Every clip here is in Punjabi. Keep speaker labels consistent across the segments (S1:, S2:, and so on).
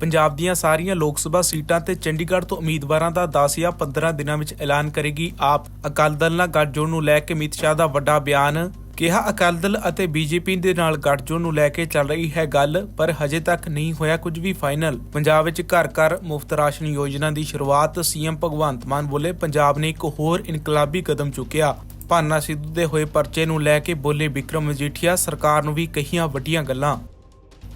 S1: ਪੰਜਾਬ ਦੀਆਂ ਸਾਰੀਆਂ ਲੋਕ ਸਭਾ ਸੀਟਾਂ ਤੇ ਚੰਡੀਗੜ੍ਹ ਤੋਂ ਉਮੀਦਵਾਰਾਂ ਦਾ 10 ਜਾਂ 15 ਦਿਨਾਂ ਵਿੱਚ ਐਲਾਨ ਕਰੇਗੀ ਆਪ। ਅਕਾਲੀ ਦਲ ਨਾਲ ਗੱਠਜੋੜ ਨੂੰ ਲੈ ਕੇ ਅਮਿਤ ਸ਼ਾਹ ਦਾ ਵੱਡਾ ਬਿਆਨ, ਕਿਹਾ ਅਕਾਲੀ ਦਲ ਅਤੇ ਬੀਜੇਪੀ ਦੇ ਨਾਲ ਗੱਠਜੋੜ ਨੂੰ ਲੈ ਕੇ ਚੱਲ ਰਹੀ ਹੈ ਗੱਲ, ਪਰ ਹਜੇ ਤੱਕ ਨਹੀਂ ਹੋਇਆ ਕੁਝ ਵੀ ਫਾਈਨਲ। ਪੰਜਾਬ ਵਿੱਚ ਘਰ ਘਰ ਮੁਫਤ ਰਾਸ਼ਨ ਯੋਜਨਾ ਦੀ ਸ਼ੁਰੂਆਤ ਸੀਐਮ ਭਗਵੰਤ ਮਾਨ ਬੋਲੇ ਪੰਜਾਬ ਨੇ ਇੱਕ ਹੋਰ ਇਨਕਲਾਬੀ ਕਦਮ ਚੁੱਕਿਆ। ਭਾਨਾ ਸਿੱਧੂ ਦੇ ਹੋਏ ਪਰਚੇ ਨੂੰ ਲੈ ਕੇ ਬੋਲੇ ਵਿਕਰਮ ਮਜੀਠੀਆ ਸਰਕਾਰ ਨੂੰ ਵੀ ਕਹੀਆਂ ਵੱਡੀਆਂ ਗੱਲਾਂ।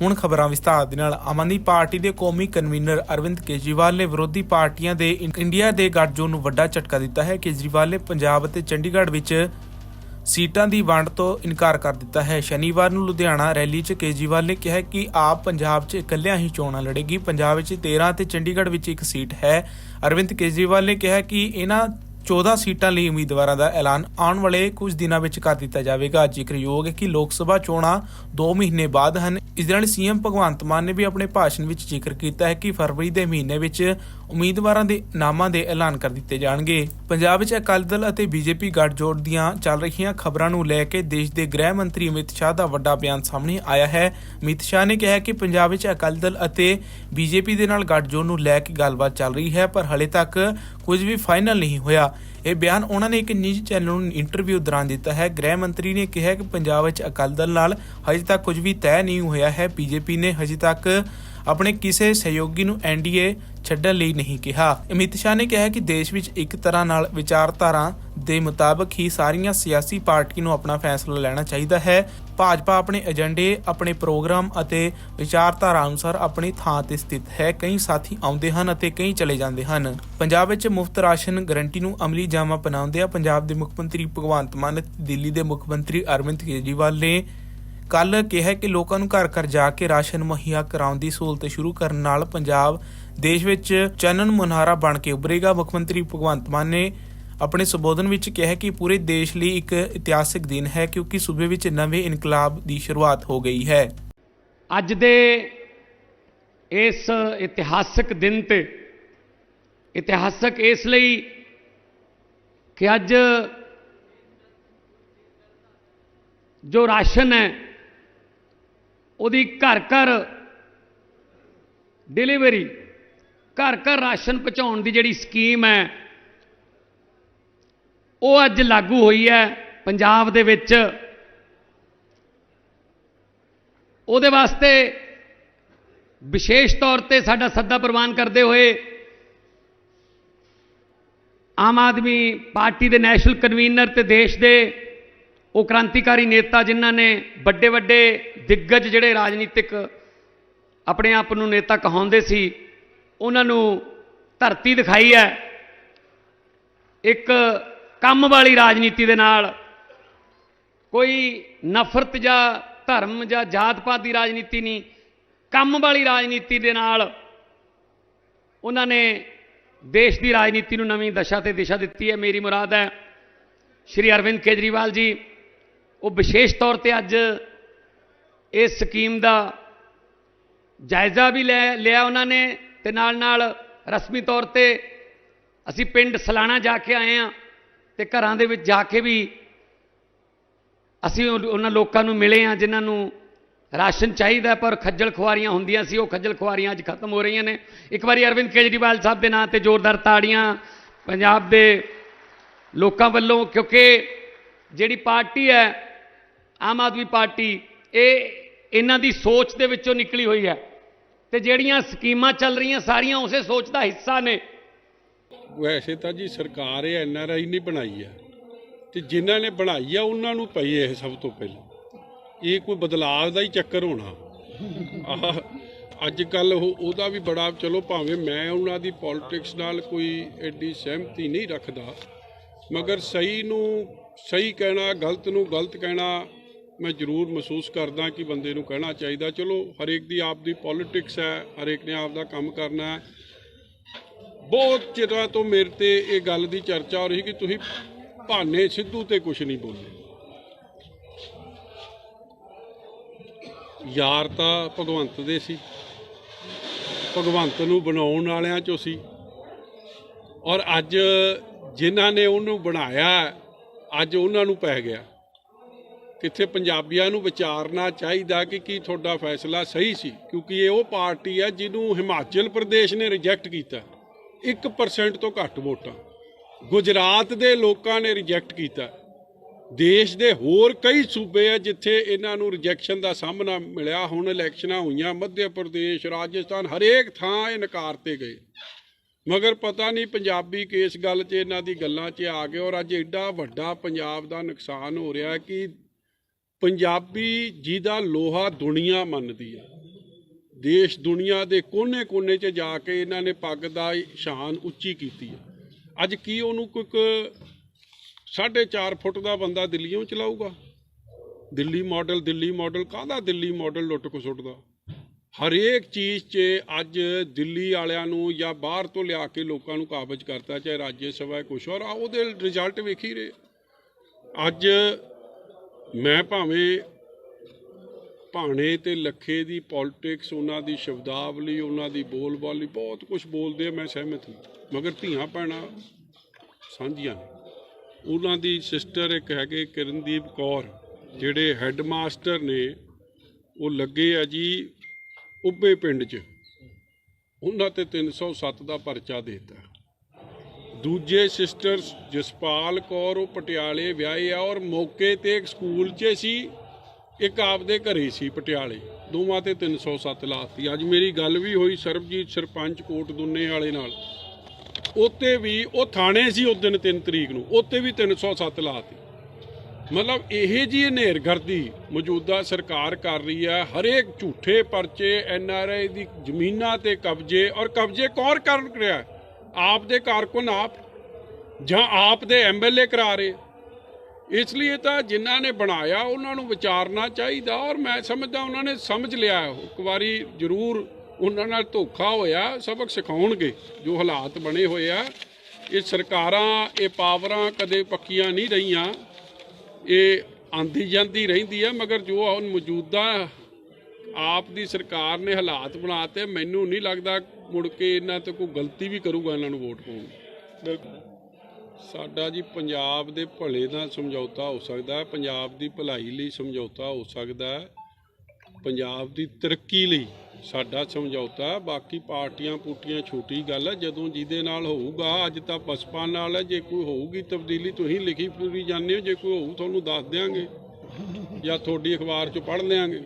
S1: ਹੁਣ ਖਬਰਾਂ ਵਿਸਤਾਰ ਦੇ ਨਾਲ ਆਮ ਆਦਮੀ ਪਾਰਟੀ ਦੇ ਕੌਮੀ ਕਨਵੀਨਰ ਅਰਵਿੰਦ ਕੇਜਰੀਵਾਲ ਨੇ ਵਿਰੋਧੀ ਪਾਰਟੀਆਂ ਦੇ ਇੰਡੀਆ ਦੇ ਗੱਠਜੋੜ ਨੂੰ ਵੱਡਾ ਝਟਕਾ ਦਿੱਤਾ ਹੈ। ਕੇਜਰੀਵਾਲ ਨੇ ਪੰਜਾਬ ਅਤੇ ਚੰਡੀਗੜ੍ਹ ਵਿੱਚ ਸੀਟਾਂ ਦੀ ਵੰਡ ਤੋਂ ਇਨਕਾਰ ਕਰ ਦਿੱਤਾ ਹੈ। ਸ਼ਨੀਵਾਰ ਨੂੰ ਲੁਧਿਆਣਾ ਰੈਲੀ 'ਚ ਕੇਜਰੀਵਾਲ ਨੇ ਕਿਹਾ ਕਿ ਆਪ ਪੰਜਾਬ 'ਚ ਇਕੱਲਿਆਂ ਹੀ ਚੋਣਾਂ ਲੜੇਗੀ। ਪੰਜਾਬ ਵਿੱਚ 13 ਤੇ ਚੰਡੀਗੜ੍ਹ ਵਿੱਚ ਇੱਕ ਸੀਟ ਹੈ। ਅਰਵਿੰਦ ਕੇਜਰੀਵਾਲ ਨੇ ਕਿਹਾ ਕਿ ਇਹਨਾਂ 14 ਸੀਟਾਂ ਲਈ ਉਮੀਦਵਾਰਾਂ ਦਾ ਐਲਾਨ ਆਉਣ ਵਾਲੇ ਕੁਝ ਦਿਨਾਂ ਵਿੱਚ ਕਰ ਦਿੱਤਾ ਜਾਵੇਗਾ। ਜ਼ਿਕਰਯੋਗ ਹੈ ਕਿ ਲੋਕ ਸਭਾ ਚੋਣਾਂ 2 ਮਹੀਨੇ ਬਾਅਦ ਹਨ। ਇਸ ਦੌਰਾਨ ਨਾਲ ਸੀਐਮ ਭਗਵੰਤ ਮਾਨ ਨੇ ਵੀ ਆਪਣੇ ਭਾਸ਼ਣ ਵਿੱਚ ਜ਼ਿਕਰ ਕੀਤਾ ਹੈ ਕਿ ਫਰਵਰੀ ਦੇ ਮਹੀਨੇ ਵਿੱਚ ਉਮੀਦਵਾਰਾਂ ਦੇ ਨਾਮਾਂ ਦੇ ਐਲਾਨ ਕਰ ਦਿੱਤੇ ਜਾਣਗੇ। ਪੰਜਾਬ ਵਿੱਚ ਅਕਾਲੀ ਦਲ ਅਤੇ ਬੀਜੇਪੀ ਗੱਠਜੋੜ ਦੀਆਂ ਚੱਲ ਰਹੀਆਂ ਖਬਰਾਂ ਨੂੰ ਲੈ ਕੇ ਦੇਸ਼ ਦੇ ਗ੍ਰਹਿ ਮੰਤਰੀ ਅਮਿਤ ਸ਼ਾਹ ਦਾ ਵੱਡਾ ਬਿਆਨ ਸਾਹਮਣੇ ਆਇਆ ਹੈ। ਅਮਿਤ ਸ਼ਾਹ ਨੇ ਕਿਹਾ ਕਿ ਪੰਜਾਬ ਵਿੱਚ ਅਕਾਲੀ ਦਲ ਅਤੇ ਬੀਜੇਪੀ ਦੇ ਨਾਲ ਗੱਠਜੋੜ ਨੂੰ ਲੈ ਕੇ ਗੱਲਬਾਤ ਚੱਲ ਰਹੀ ਹੈ, ਪਰ ਹਲੇ ਤੱਕ ਕੁਝ ਵੀ ਫਾਈਨਲ ਨਹੀਂ ਹੋਇਆ। ਇਹ ਬਿਆਨ ਉਹਨਾਂ ਨੇ ਇੱਕ ਨਿੱਜੀ ਚੈਨਲ ਨੂੰ ਇੰਟਰਵਿਊ ਦੌਰਾਨ ਦਿੱਤਾ ਹੈ। ਗ੍ਰਹਿ ਮੰਤਰੀ ਨੇ ਕਿਹਾ ਕਿ ਪੰਜਾਬ ਵਿੱਚ ਅਕਾਲੀ ਦਲ ਨਾਲ ਹਜੇ ਤੱਕ ਕੁਝ ਵੀ ਤੈਅ ਨਹੀਂ ਹੋਇਆ ਹੈ। ਬੀਜੇਪੀ ਨੇ ਹਜੇ ਤੱਕ ਆਪਣੇ ਕਿਸੇ ਸਹਿਯੋਗੀ ਨੂੰ ਐਨਡੀਏ ਛੱਡਣ ਲਈ ਨਹੀਂ ਕਿਹਾ। ਅਮਿਤ ਸ਼ਾਹ ਨੇ ਕਿਹਾ ਕਿ ਦੇਸ਼ ਵਿੱਚ ਇੱਕ ਤਰ੍ਹਾਂ ਨਾਲ ਵਿਚਾਰਧਾਰਾ ਦੇ ਮੁਤਾਬਕ ਹੀ ਸਾਰੀਆਂ ਸਿਆਸੀ ਪਾਰਟੀਆਂ ਨੂੰ ਆਪਣਾ ਫੈਸਲਾ ਲੈਣਾ ਚਾਹੀਦਾ ਹੈ। ਭਾਜਪਾ ਆਪਣੇ ਏਜੰਡੇ, ਆਪਣੇ ਪ੍ਰੋਗਰਾਮ ਅਤੇ ਵਿਚਾਰਧਾਰਾ ਅਨੁਸਾਰ ਆਪਣੀ ਥਾਂ ਤੇ ਸਥਿਤ ਹੈ। ਕਈ ਸਾਥੀ ਆਉਂਦੇ ਹਨ ਅਤੇ ਕਈ ਚਲੇ ਜਾਂਦੇ ਹਨ। ਪੰਜਾਬ ਵਿੱਚ ਮੁਫਤ ਰਾਸ਼ਨ ਗਰੰਟੀ ਨੂੰ ਅਮਲੀ ਜਾਮਾ ਪਨਾਉਂਦੇ ਆ ਪੰਜਾਬ ਦੇ ਮੁੱਖ ਮੰਤਰੀ ਭਗਵੰਤ ਮਾਨ ਦਿੱਲੀ ਦੇ ਮੁੱਖ ਮੰਤਰੀ ਅਰਵਿੰਦ ਕੇਜਰੀਵਾਲ ਨੇ ਕੱਲ ਕਿਹਾ ਕਿ ਲੋਕਾਂ ਨੂੰ ਘਰ ਘਰ ਜਾ ਕੇ ਰਾਸ਼ਨ ਮੁਹੱਈਆ ਕਰਾਉਣ ਦੀ ਸਹੂਲਤ ਸ਼ੁਰੂ ਕਰਨ ਨਾਲ ਪੰਜਾਬ ਦੇਸ਼ ਵਿੱਚ ਚੰਨਨ ਮੁਨਹਾਰਾ ਬਣ ਕੇ ਉੱਭਰੇਗਾ। ਮੁੱਖ ਮੰਤਰੀ ਭਗਵੰਤ ਮਾਨ ਨੇ ਆਪਣੇ ਸੰਬੋਧਨ ਵਿੱਚ ਕਿਹਾ ਕਿ ਪੂਰੇ ਦੇਸ਼ ਲਈ ਇੱਕ ਇਤਿਹਾਸਕ ਦਿਨ ਹੈ, ਕਿਉਂਕਿ ਸੂਬੇ ਵਿੱਚ ਨਵੇਂ ਇਨਕਲਾਬ ਦੀ ਸ਼ੁਰੂਆਤ ਹੋ ਗਈ ਹੈ।
S2: ਅੱਜ ਦੇ ਇਸ ਇਤਿਹਾਸਕ ਦਿਨ ਤੇ, ਇਤਿਹਾਸਕ ਇਸ ਲਈ ਕਿ ਅੱਜ ਜੋ ਰਾਸ਼ਨ ਹੈ ਉਹਦੀ ਘਰ ਘਰ ਡਿਲੀਵਰੀ ਘਰ ਘਰ ਰਾਸ਼ਨ ਪਹੁੰਚਾਉਣ ਦੀ ਜਿਹੜੀ ਸਕੀਮ ਹੈ, ਉਹ ਅੱਜ ਲਾਗੂ ਹੋਈ ਹੈ ਪੰਜਾਬ ਦੇ ਵਿੱਚ। ਉਹਦੇ ਵਾਸਤੇ ਵਿਸ਼ੇਸ਼ ਤੌਰ ਤੇ ਸਾਡਾ ਸੱਦਾ ਪ੍ਰਵਾਨ ਕਰਦੇ ਹੋਏ ਆਮ ਆਦਮੀ ਪਾਰਟੀ ਦੇ ਨੈਸ਼ਨਲ ਕਨਵੀਨਰ ਤੇ ਦੇਸ਼ ਦੇ ਉਹ ਕ੍ਰਾਂਤੀਕਾਰੀ ਨੇਤਾ ਜਿਨ੍ਹਾਂ ਨੇ ਵੱਡੇ ਵੱਡੇ ਦਿੱਗਜ ਜਿਹੜੇ ਰਾਜਨੀਤਿਕ ਆਪਣੇ ਆਪ ਨੂੰ ਨੇਤਾ ਕਹਾਉਂਦੇ ਸੀ, ਉਹਨਾਂ ਨੂੰ ਧਰਤੀ ਦਿਖਾਈ ਹੈ। ਇੱਕ ਕੰਮ ਵਾਲੀ ਰਾਜਨੀਤੀ ਦੇ ਨਾਲ ਕੋਈ ਨਫ਼ਰਤ ਜਾਂ ਧਰਮ ਜਾਂ ਜਾਤ ਪਾਤ ਦੀ ਰਾਜਨੀਤੀ ਨਹੀਂ, ਕੰਮ ਵਾਲੀ ਰਾਜਨੀਤੀ ਦੇ ਨਾਲ ਉਹਨਾਂ ਨੇ ਦੇਸ਼ ਦੀ ਰਾਜਨੀਤੀ ਨੂੰ ਨਵੀਂ ਦਸ਼ਾ ਤੇ ਦਿਸ਼ਾ ਦਿੱਤੀ ਹੈ। ਮੇਰੀ ਮੁਰਾਦ ਹੈ, ਸ਼੍ਰੀ ਅਰਵਿੰਦ ਕੇਜਰੀਵਾਲ ਜੀ, ਉਹ ਵਿਸ਼ੇਸ਼ ਤੌਰ ਤੇ ਅੱਜ ਇਸ ਸਕੀਮ ਦਾ ਜਾਇਜ਼ਾ ਵੀ ਲੈ ਲਿਆ ਉਹਨਾਂ ਨੇ ਤੇ ਨਾਲ ਨਾਲ ਰਸਮੀ ਤੌਰ ਤੇ ਅਸੀਂ ਪਿੰਡ ਸਲਾਣਾ ਜਾ ਕੇ ਆਏ ਆ ਤੇ ਘਰਾਂ ਦੇ ਵਿੱਚ ਜਾ ਕੇ ਵੀ ਅਸੀਂ ਉਹਨਾਂ ਲੋਕਾਂ ਨੂੰ ਮਿਲੇ ਆ ਜਿਨ੍ਹਾਂ ਨੂੰ ਰਾਸ਼ਨ ਚਾਹੀਦਾ ਪਰ ਖੱਜਲ ਖੁਆਰੀਆਂ ਹੁੰਦੀਆਂ ਸੀ, ਉਹ ਖੱਜਲ ਖੁਆਰੀਆਂ ਅੱਜ ਖਤਮ ਹੋ ਰਹੀਆਂ ਨੇ। ਇੱਕ ਵਾਰੀ ਅਰਵਿੰਦ ਕੇਜਰੀਵਾਲ ਸਾਹਿਬ ਦੇ ਨਾਂ ਤੇ ਜ਼ੋਰਦਾਰ ਤਾੜੀਆਂ ਪੰਜਾਬ ਦੇ ਲੋਕਾਂ ਵੱਲੋਂ, ਕਿਉਂਕਿ ਜਿਹੜੀ ਪਾਰਟੀ ਹੈ, ਆਮ ਆਦਮੀ ਪਾਰਟੀ ਇਹ ਇਹਨਾਂ ਦੀ ਸੋਚ ਦੇ ਵਿੱਚੋਂ ਨਿਕਲੀ ਹੋਈ ਹੈ। ਤੇ ਜਿਹੜੀਆਂ ਸਕੀਮਾਂ ਚੱਲ ਰਹੀਆਂ, ਸਾਰੀਆਂ ਉਸੇ ਸੋਚ ਦਾ ਹਿੱਸਾ ਨੇ।
S3: ਵੈਸੇ ਤਾਂ ਜੀ ਸਰਕਾਰ ਇਹ ਐਨ ਆਰ ਆਈ ਨਹੀਂ ਬਣਾਈ ਆ। ਤੇ ਜਿਨ੍ਹਾਂ ਨੇ ਬਣਾਈ ਆ, ਉਹਨਾਂ ਨੂੰ ਪਈ ਇਹ ਸਭ ਤੋਂ ਪਹਿਲਾਂ। ਇਹ ਕੋਈ ਬਦਲਾਅ ਦਾ ਹੀ ਚੱਕਰ ਹੋਣਾ। ਆਹ ਅੱਜ ਕੱਲ ਉਹਦਾ ਵੀ ਬੜਾ, ਚਲੋ ਭਾਵੇਂ ਮੈਂ ਉਹਨਾਂ ਦੀ ਪੋਲਿਟਿਕਸ ਨਾਲ ਕੋਈ ਐਡੀ ਸਹਿਮਤੀ ਨਹੀਂ ਰੱਖਦਾ, ਮਗਰ ਸਹੀ ਨੂੰ ਸਹੀ ਕਹਿਣਾ, ਗਲਤ ਨੂੰ ਗਲਤ ਕਹਿਣਾ ਮੈਂ ਜ਼ਰੂਰ ਮਹਿਸੂਸ ਕਰਦਾ ਕਿ ਬੰਦੇ ਨੂੰ ਕਹਿਣਾ ਚਾਹੀਦਾ, ਚਲੋ ਹਰੇਕ ਦੀ ਆਪ ਦੀ ਪੋਲਿਟਿਕਸ ਹੈ, ਹਰੇਕ ਨੇ ਆਪ ਦਾ ਕੰਮ ਕਰਨਾ ਹੈ। ਬਹੁਤ ਚਿਰਾਂ ਤੋਂ ਮੇਰੇ ਤੇ ਇਹ ਗੱਲ ਦੀ ਚਰਚਾ ਹੋ ਰਹੀ ਕਿ ਤੁਸੀਂ ਭਾਨੇ ਸਿੱਧੂ ਤੇ ਕੁਝ ਨਹੀਂ ਬੋਲੇ ਯਾਰ ਤਾਂ ਭਗਵੰਤ ਦੇ ਸੀ। ਭਗਵੰਤ ਨੂੰ ਬਣਾਉਣ ਵਾਲਿਆਂ ਚੋਂ ਸੀ। ਔਰ ਅੱਜ ਜਿਨ੍ਹਾਂ ਨੇ ਉਹਨੂੰ ਬਣਾਇਆ, ਅੱਜ ਉਹਨਾਂ ਨੂੰ ਪੈ ਗਿਆ। ਕਿੱਥੇ ਪੰਜਾਬੀਆਂ ਨੂੰ ਵਿਚਾਰਨਾ ਚਾਹੀਦਾ ਕਿ ਕੀ ਤੁਹਾਡਾ ਫੈਸਲਾ ਸਹੀ ਸੀ? ਕਿਉਂਕਿ ਇਹ ਉਹ ਪਾਰਟੀ ਹੈ ਜਿਹਨੂੰ ਹਿਮਾਚਲ ਪ੍ਰਦੇਸ਼ ਨੇ ਰਿਜੈਕਟ ਕੀਤਾ। 1% ਤੋਂ ਘੱਟ ਵੋਟਾਂ। ਗੁਜਰਾਤ ਦੇ ਲੋਕਾਂ ਨੇ ਰਿਜੈਕਟ ਕੀਤਾ। ਦੇਸ਼ ਦੇ ਹੋਰ ਕਈ ਸੂਬੇ ਆ ਜਿੱਥੇ ਇਹਨਾਂ ਨੂੰ ਰਿਜੈਕਸ਼ਨ ਦਾ ਸਾਹਮਣਾ ਮਿਲਿਆ। ਹੁਣ ਇਲੈਕਸ਼ਨਾਂ ਹੋਈਆਂ, ਮੱਧ ਪ੍ਰਦੇਸ਼, ਰਾਜਸਥਾਨ, ਹਰੇਕ ਥਾਂ ਇਹ ਨਕਾਰਤੇ ਗਏ। ਮਗਰ ਪਤਾ ਨਹੀਂ ਪੰਜਾਬੀ ਕਿਸ ਗੱਲ 'ਚ ਇਹਨਾਂ ਦੀ ਗੱਲਾਂ 'ਚ ਆ ਗਏ ਔਰ ਅੱਜ ਐਡਾ ਵੱਡਾ ਪੰਜਾਬ ਦਾ ਨੁਕਸਾਨ ਹੋ ਰਿਹਾ ਕਿ ਪੰਜਾਬੀ ਜਿਹਦਾ ਲੋਹਾ ਦੁਨੀਆ ਮੰਨਦੀ ਆ। ਦੇਸ਼ ਦੁਨੀਆ ਦੇ ਕੋਨੇ-ਕੋਨੇ 'ਚ ਜਾ ਕੇ ਇਹਨਾਂ ਨੇ ਪੱਗ ਦਾ ਸ਼ਾਨ ਉੱਚੀ ਕੀਤੀ ਆ। ਅੱਜ ਕੀ ਉਹਨੂੰ ਕੋਈ ਇੱਕ ਸਾਢੇ ਚਾਰ ਫੁੱਟ ਦਾ ਬੰਦਾ ਦਿੱਲੀੋਂ ਚਲਾਊਗਾ? ਦਿੱਲੀ ਮਾਡਲ ਦਿੱਲੀ ਮਾਡਲ, ਕਾਹਦਾ ਦਿੱਲੀ ਮਾਡਲ ਲੁੱਟ ਕੇ ਸੁੱਟਦਾ? ਹਰੇਕ ਚੀਜ਼ 'ਚ ਅੱਜ ਦਿੱਲੀ ਵਾਲਿਆਂ ਨੂੰ ਜਾਂ ਬਾਹਰ ਤੋਂ ਲਿਆ ਕੇ ਲੋਕਾਂ ਨੂੰ ਕਾਬਜ ਕਰਤਾ, ਚਾਹੇ ਰਾਜ ਸਭਾ ਕੁਛ ਔਰ ਆ ਉਹਦੇ ਰਿਜ਼ਲਟ ਵੇਖੀ ਰਹੇ ਅੱਜ ਮੈਂ ਭਾਵੇਂ ਭਾਣੇ ਤੇ ਲੱਖੇ ਦੀ ਪੋਲਿਟਿਕਸ ਉਹਨਾਂ ਦੀ ਸ਼ਬਦਾਵਲੀ, ਉਹਨਾਂ ਦੀ ਬੋਲਬਾਲੀ, ਬਹੁਤ ਕੁਝ ਬੋਲਦੇ ਆ, ਮੈਂ ਸਹਿਮਤ ਹਾਂ। ਮਗਰ ਧੀਆਂ ਭੈਣਾਂ ਸਾਂਝੀਆਂ ਨੇ। ਉਹਨਾਂ ਦੀ ਸਿਸਟਰ ਇੱਕ ਹੈਗੇ ਕਿਰਨਦੀਪ ਕੌਰ, ਜਿਹੜੇ ਹੈੱਡਮਾਸਟਰ ਨੇ, ਉਹ ਲੱਗੇ ਆ ਜੀ ਉੱਬੇ ਪਿੰਡ 'ਚ। ਉਹਨਾਂ ਤੇ 307 ਦਾ ਪਰਚਾ ਦਿੱਤਾ। ਦੂਜੇ ਸਿਸਟਰ ਜਸਪਾਲ ਕੌਰ, ਉਹ ਪਟਿਆਲੇ ਵਿਆਹੇ ਆ ਔਰ ਮੌਕੇ ਤੇ ਸਕੂਲ 'ਚ ਸੀ, ਇੱਕ ਆਪਦੇ ਘਰੇ ਸੀ ਪਟਿਆਲੇ। ਦੋਵਾਂ ਤੇ 307 ਲਾਤੀ। ਅੱਜ ਮੇਰੀ ਗੱਲ ਵੀ ਹੋਈ ਸਰਬਜੀਤ ਸਰਪੰਚ ਕੋਟ ਦੁੰਨੇ ਵਾਲੇ ਨਾਲ। ਉੱਤੇ ਵੀ ਉਹ ਥਾਣੇ ਸੀ ਉਸ ਦਿਨ 3 ਤਰੀਕ ਨੂੰ ਉੱਤੇ ਵੀ 307 ਲਾਤੀ। ਮਤਲਬ ਇਹ ਜੀ ਹਨੇਰਗਰਦੀ ਮੌਜੂਦਾ ਸਰਕਾਰ ਕਰ ਰਹੀ ਹੈ ਹਰੇਕ ਝੂਠੇ ਪਰਚੇ, ਐਨ ਆਰ ਆਈ ਦੀ ਜ਼ਮੀਨਾਂ ਤੇ ਕਬਜ਼ੇ ਔਰ ਕਬਜ਼ੇ ਕੌਰ ਕਰ ਰਿਹਾ? ਆਪ ਦੇ ਕਾਰਕੁਨ ਆਪ, ਜਾਂ ਆਪ ਦੇ ਐਮਐਲਏ ਕਰਾ ਰਹੇ। ਇਸ ਲਈ ਤਾਂ ਜਿਨ੍ਹਾਂ ਨੇ ਬਣਾਇਆ, ਉਹਨਾਂ ਨੂੰ ਵਿਚਾਰਨਾ ਚਾਹੀਦਾ ਔਰ ਮੈਂ ਸਮਝਦਾ ਉਹਨਾਂ ਨੇ ਸਮਝ ਲਿਆ ਇੱਕ ਵਾਰੀ ਜ਼ਰੂਰ ਉਹਨਾਂ ਨਾਲ ਧੋਖਾ ਹੋਇਆ, ਸਬਕ ਸਿਖਾਉਣਗੇ ਜੋ ਹਾਲਾਤ ਬਣੇ ਹੋਏ ਆ। ਇਹ ਸਰਕਾਰਾਂ, ਇਹ ਪਾਵਰਾਂ ਕਦੇ ਪੱਕੀਆਂ ਨਹੀਂ ਰਹੀਆਂ। ਇਹ ਆਂਦੀ ਜਾਂਦੀ ਰਹਿੰਦੀ ਹੈ ਮਗਰ ਜੋ ਹੁਣ ਮੌਜੂਦਾ ਆਪ ਦੀ ਸਰਕਾਰ ਨੇ ਹਾਲਾਤ ਬਣਾਤੇ, ਮੈਨੂੰ ਨਹੀਂ ਲੱਗਦਾ ਮੁੜ ਕੇ ਇਹਨਾਂ ਤੇ ਕੋਈ ਗਲਤੀ ਵੀ ਕਰੂਗਾ ਇਹਨਾਂ ਨੂੰ ਵੋਟ ਪਾਉਣ ਸਾਡਾ ਜੀ ਪੰਜਾਬ ਦੇ ਭਲੇ ਨਾਲ ਸਮਝੌਤਾ ਹੋ ਸਕਦਾ ਹੈ ਪੰਜਾਬ ਦੀ ਭਲਾਈ ਲਈ ਸਮਝੌਤਾ ਹੋ ਸਕਦਾ ਹੈ ਪੰਜਾਬ ਦੀ ਤਰੱਕੀ ਲਈ ਸਾਡਾ ਸਮਝੌਤਾ। ਬਾਕੀ ਪਾਰਟੀਆਂ ਪੂਟੀਆਂ ਛੋਟੀ ਗੱਲ ਹੈ ਜਦੋਂ ਜਿਹਦੇ ਨਾਲ ਹੋਊਗਾ ਅੱਜ ਤਾਂ ਬਸਪਾ ਨਾਲ ਹੈ ਜੇ ਕੋਈ ਹੋਊਗੀ ਤਬਦੀਲੀ ਤੁਸੀਂ ਲਿਖੀ ਪੂਰੀ ਜਾਂਦੇ ਹੋ ਜੇ ਕੋਈ ਹੋਊ ਤੁਹਾਨੂੰ ਦੱਸ ਦਿਆਂਗੇ ਜਾਂ ਤੁਹਾਡੀ ਅਖਬਾਰ 'ਚ ਪੜ੍ਹ ਲਿਆਂਗੇ।